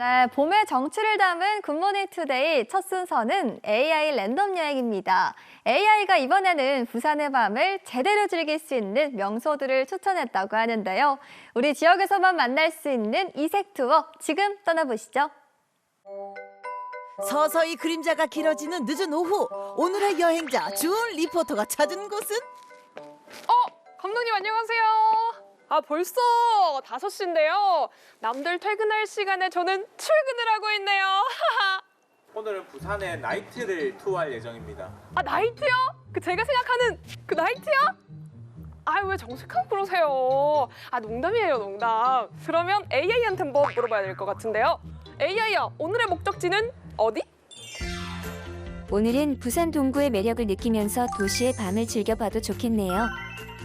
네, 봄의 정취를 담은 굿모닝 투데이 첫 순서는 AI 랜덤 여행입니다. AI가 이번에는 부산의 밤을 제대로 즐길 수 있는 명소들을 추천했다고 하는데요. 우리 지역에서만 만날 수 있는 이색 투어 지금 떠나보시죠. 서서히 그림자가 길어지는 늦은 오후 오늘의 여행자 준 리포터가 찾은 곳은 어, 감독님 안녕하세요. 아, 벌써 5시인데요. 남들 퇴근할 시간에 저는 출근을 하고 있네요. 오늘은 부산의 나이트를 투어할 예정입니다. 아, 나이트요? 그 제가 생각하는 그 나이트요? 아, 왜 정색하고 그러세요? 아, 농담이에요, 농담. 그러면 AI한테 한번 물어봐야 될 것 같은데요. AI야, 오늘의 목적지는 어디? 오늘은 부산 동구의 매력을 느끼면서 도시의 밤을 즐겨봐도 좋겠네요.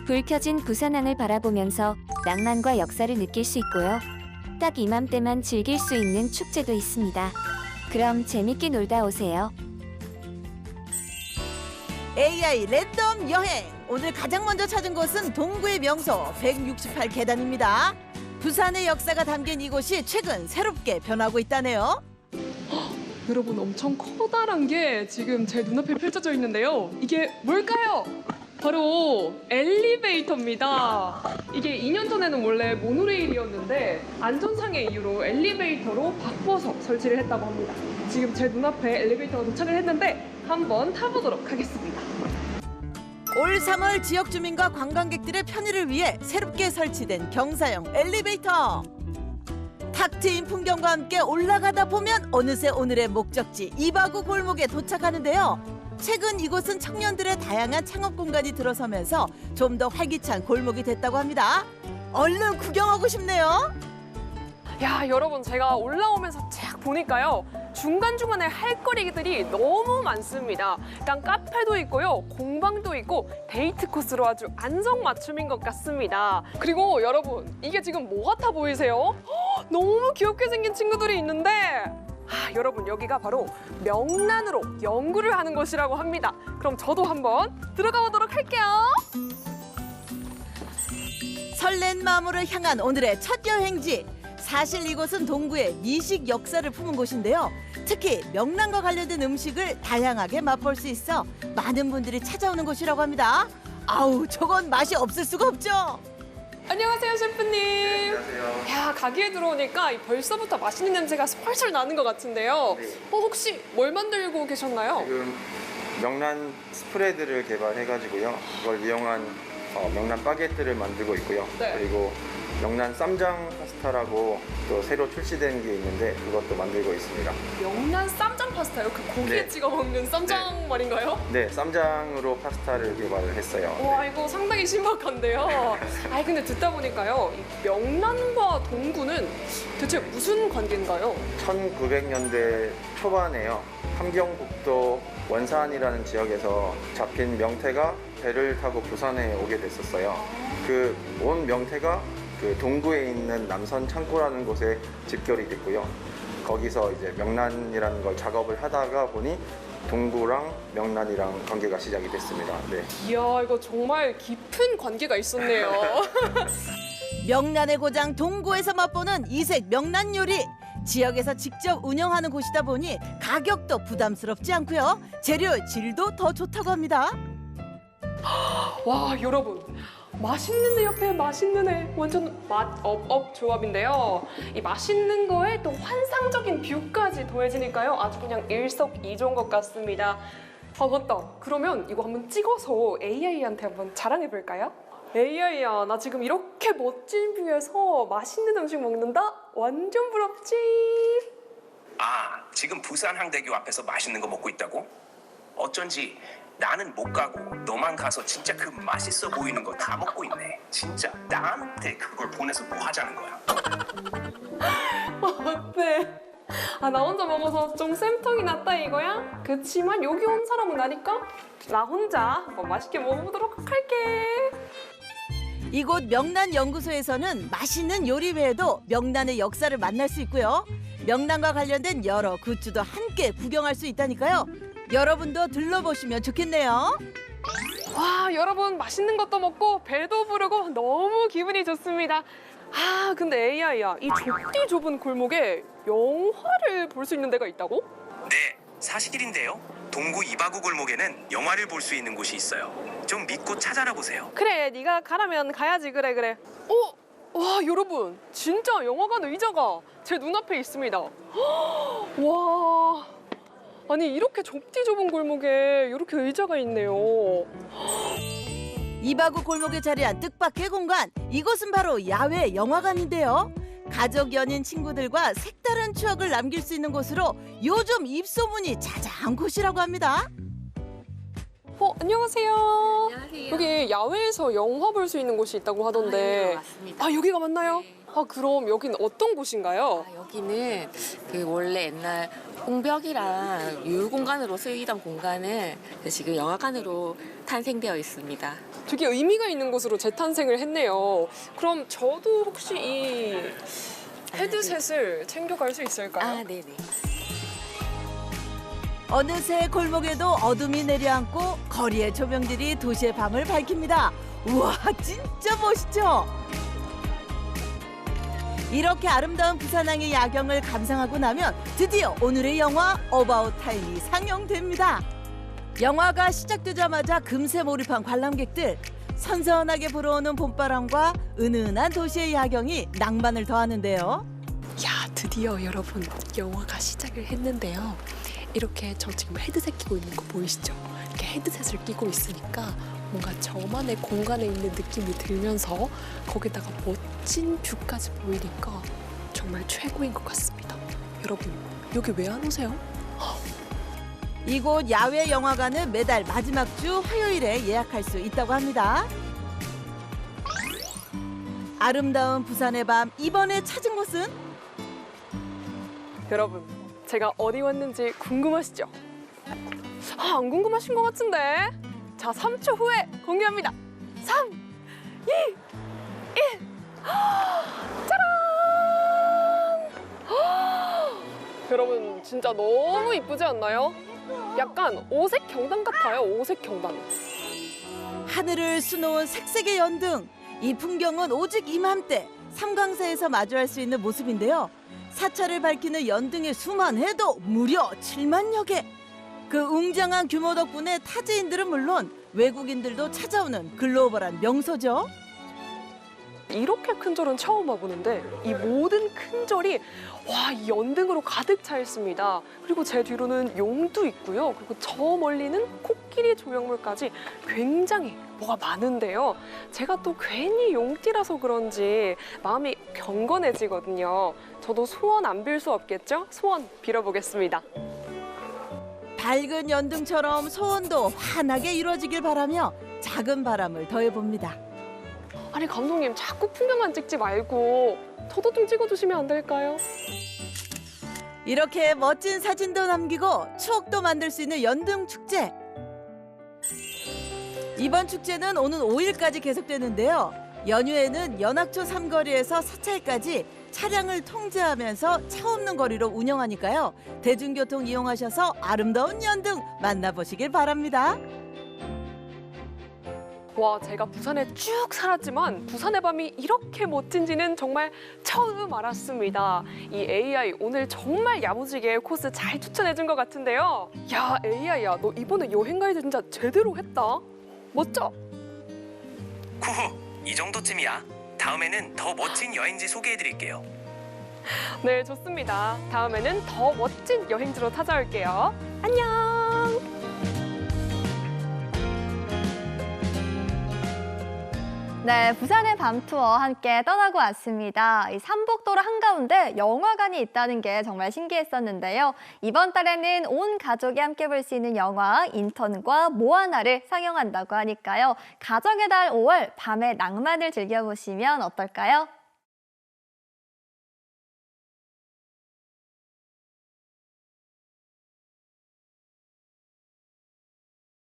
불 켜진 부산항을 바라보면서 낭만과 역사를 느낄 수 있고요. 딱 이맘때만 즐길 수 있는 축제도 있습니다. 그럼 재밌게 놀다 오세요. AI 랜덤 여행 오늘 가장 먼저 찾은 곳은 동구의 명소 168 계단입니다. 부산의 역사가 담긴 이곳이 최근 새롭게 변하고 있다네요. 여러분 엄청 커다란 게 지금 제 눈앞에 펼쳐져 있는데요. 이게 뭘까요? 바로 엘리베이터입니다. 이게 2년 전에는 원래 모노레일이었는데 안전상의 이유로 엘리베이터로 바꿔서 설치를 했다고 합니다. 지금 제 눈앞에 엘리베이터가 도착을 했는데 한번 타보도록 하겠습니다. 올 3월 지역 주민과 관광객들의 편의를 위해 새롭게 설치된 경사형 엘리베이터. 탁 트인 풍경과 함께 올라가다 보면 어느새 오늘의 목적지 이바구 골목에 도착하는데요. 최근 이곳은 청년들의 다양한 창업 공간이 들어서면서 좀 더 활기찬 골목이 됐다고 합니다. 얼른 구경하고 싶네요. 야 여러분 제가 올라오면서 쫙 보니까요 중간중간에 할 거리들이 너무 많습니다 일단 카페도 있고요 공방도 있고 데이트 코스로 아주 안성맞춤인 것 같습니다 그리고 여러분 이게 지금 뭐 같아 보이세요? 헉, 너무 귀엽게 생긴 친구들이 있는데 아, 여러분 여기가 바로 명란으로 연구를 하는 곳이라고 합니다 그럼 저도 한번 들어가 보도록 할게요 설렌 마음으로 향한 오늘의 첫 여행지. 사실 이곳은 동구의 미식 역사를 품은 곳인데요. 특히 명란과 관련된 음식을 다양하게 맛볼 수 있어 많은 분들이 찾아오는 곳이라고 합니다. 아우, 저건 맛이 없을 수가 없죠. 안녕하세요 셰프님 가게에 들어오니까 이 벌써부터 맛있는 냄새가 훨씬 나는 것 같은데요. 네. 어, 혹시 뭘 만들고 계셨나요? 지금 명란 스프레드를 개발해가지고요. 그걸 이용한 어, 명란 바게트를 만들고 있고요. 네. 그리고 명란 쌈장 파스타라고 또 새로 출시된 게 있는데 그것도 만들고 있습니다. 명란 쌈장 파스타요? 그 고기에 네. 찍어 먹는 쌈장 말인가요? 네, 쌈장으로 파스타를 개발을 했어요. 와 이거 상당히 신박한데요. 아니 근데 듣다 보니까요, 이 명란과 동구는 대체 무슨 관계인가요? 1900년대 초반에요. 함경북도 원산이라는 지역에서 잡힌 명태가 배를 타고 부산에 오게 됐었어요. 그 온 명태가 그 동구에 있는 남선 창고라는 곳에 집결이 됐고요. 거기서 이제 명란이라는 걸 작업을 하다가 보니 동구랑 명란이랑 관계가 시작이 됐습니다. 네. 이야 이거 정말 깊은 관계가 있었네요. 명란의 고장 동구에서 맛보는 이색 명란 요리. 지역에서 직접 운영하는 곳이다 보니 가격도 부담스럽지 않고요. 재료 질도 더 좋다고 합니다. 와 여러분 맛있는 애 옆에 맛있는 애 완전 맛업업 조합인데요 이 맛있는 거에 또 환상적인 뷰까지 더해지니까요 아주 그냥 일석이조인 것 같습니다 아 맞다 그러면 이거 한번 찍어서 AI한테 한번 자랑해 볼까요? AI야 나 지금 이렇게 멋진 뷰에서 맛있는 음식 먹는다? 완전 부럽지 아, 지금 부산 항대교 앞에서 맛있는 거 먹고 있다고? 어쩐지 나는 못 가고 너만 가서 진짜 그 맛있어 보이는 거 다 먹고 있네. 진짜 나한테 그걸 보내서 뭐 하자는 거야? 어때? 아 나 혼자 먹어서 좀 쌤통이 났다 이거야? 그치만 여기 온 사람은 나니까 나 혼자 한번 맛있게 먹어보도록 할게 이곳 명란 연구소에서는 맛있는 요리 외에도 명란의 역사를 만날 수 있고요. 명란과 관련된 여러 굿즈도 함께 구경할 수 있다니까요. 여러분도 들러보시면 좋겠네요. 와 여러분 맛있는 것도 먹고 배도 부르고 너무 기분이 좋습니다 아, 근데 AI야, 이 좁디 좁은 골목에 영화를 볼 수 있는 데가 있다고? 네, 사실인데요. 동구 이바구 골목에는 영화를 볼 수 있는 곳이 있어요. 좀 믿고 찾아라 보세요. 그래, 네가 가라면 가야지. 그래, 그래. 어, 와, 여러분, 진짜 영화관 의자가 제 눈앞에 있습니다. 헉, 와, 아니 이렇게 좁디 좁은 골목에 이렇게 의자가 있네요. 이바구 골목에 자리한 뜻밖의 공간 이곳은 바로 야외 영화관인데요 가족 연인 친구들과 색다른 추억을 남길 수 있는 곳으로 요즘 입소문이 자자한 곳이라고 합니다 어, 안녕하세요. 안녕하세요. 여기 야외에서 영화 볼 수 있는 곳이 있다고 아, 네, 하던데. 맞습니다. 아, 여기가 맞나요? 네. 아, 그럼 여기는 어떤 곳인가요? 아, 여기는 그 원래 옛날 공벽이랑 유휴 공간으로 쓰이던 공간은 지금 영화관으로 탄생되어 있습니다. 되게 의미가 있는 곳으로 재탄생을 했네요. 그럼 저도 혹시 이 헤드셋을 챙겨갈 수 있을까요? 아, 네네. 어느새 골목에도 어둠이 내려앉고 거리의 조명들이 도시의 밤을 밝힙니다 우와 진짜 멋있죠 이렇게 아름다운 부산항의 야경을 감상하고 나면 드디어 오늘의 영화 어바웃 타임이 상영됩니다. 영화가 시작되자마자 금세 몰입한 관람객들 선선하게 불어오는 봄바람과 은은한 도시의 야경이 낭만을 더하는데요. 야, 드디어 여러분 영화가 시작을 했는데요. 이렇게 저 지금 헤드셋 끼고 있는 거 보이시죠? 이렇게 헤드셋을 끼고 있으니까 뭔가 저만의 공간에 있는 느낌이 들면서 거기다가 멋진 뷰까지 보이니까 정말 최고인 것 같습니다. 여러분 여기 왜 안 오세요? 이곳 야외 영화관은 매달 마지막 주 화요일에 예약할 수 있다고 합니다. 아름다운 부산의 밤 이번에 찾은 곳은 여러분, 제가 어디 왔는지 궁금하시죠? 아, 안 궁금하신 것 같은데. 자, 3초 후에 공개합니다. 3, 2, 1. 짜란! 여러분, 진짜 너무 이쁘지 않나요? 약간 오색 경단 같아요, 오색 경단. 하늘을 수놓은 색색의 연등. 이 풍경은 오직 이맘때 삼강사에서 마주할 수 있는 모습인데요. 사찰을 밝히는 연등의 수만 해도 무려 7만여 개. 그 웅장한 규모 덕분에 타지인들은 물론 외국인들도 찾아오는 글로벌한 명소죠. 이렇게 큰 절은 처음 와보는데 이 모든 큰 절이 와, 이 연등으로 가득 차 있습니다. 그리고 제 뒤로는 용도 있고요. 그리고 저 멀리는 코끼리 조형물까지 굉장히 뭐가 많은데요. 제가 또 괜히 용띠라서 그런지 마음이 경건해지거든요. 저도 소원 안 빌 수 없겠죠? 소원 빌어보겠습니다. 밝은 연등처럼 소원도 환하게 이루어지길 바라며 작은 바람을 더해봅니다. 아니 감독님 자꾸 풍경만 찍지 말고 저도 좀 찍어주시면 안 될까요? 이렇게 멋진 사진도 남기고 추억도 만들 수 있는 연등 축제. 이번 축제는 오는 5일까지 계속되는데요. 연휴에는 연학초 삼거리에서 사찰까지 차량을 통제하면서 차 없는 거리로 운영하니까요. 대중교통 이용하셔서 아름다운 연등 만나보시길 바랍니다. 와, 제가 부산에 쭉 살았지만 부산의 밤이 이렇게 멋진지는 정말 처음 알았습니다. 이 AI 오늘 정말 야무지게 코스 잘 추천해준 것 같은데요. 야, AI야, 너 이번에 여행 가이드 진짜 제대로 했다. 멋져. 쿠후, 이 정도쯤이야. 다음에는 더 멋진 여행지 소개해드릴게요. 네, 좋습니다. 다음에는 더 멋진 여행지로 찾아올게요. 안녕. 네, 부산의 밤 투어 함께 떠나고 왔습니다. 이 삼복도로 한가운데 영화관이 있다는 게 정말 신기했었는데요. 이번 달에는 온 가족이 함께 볼 수 있는 영화 인턴과 모아나를 상영한다고 하니까요. 가정의 달 5월 밤의 낭만을 즐겨보시면 어떨까요?